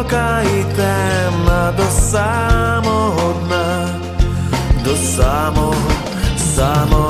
глибока і темна до самого дна, до самого, самого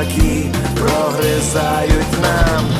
Які прогризають нам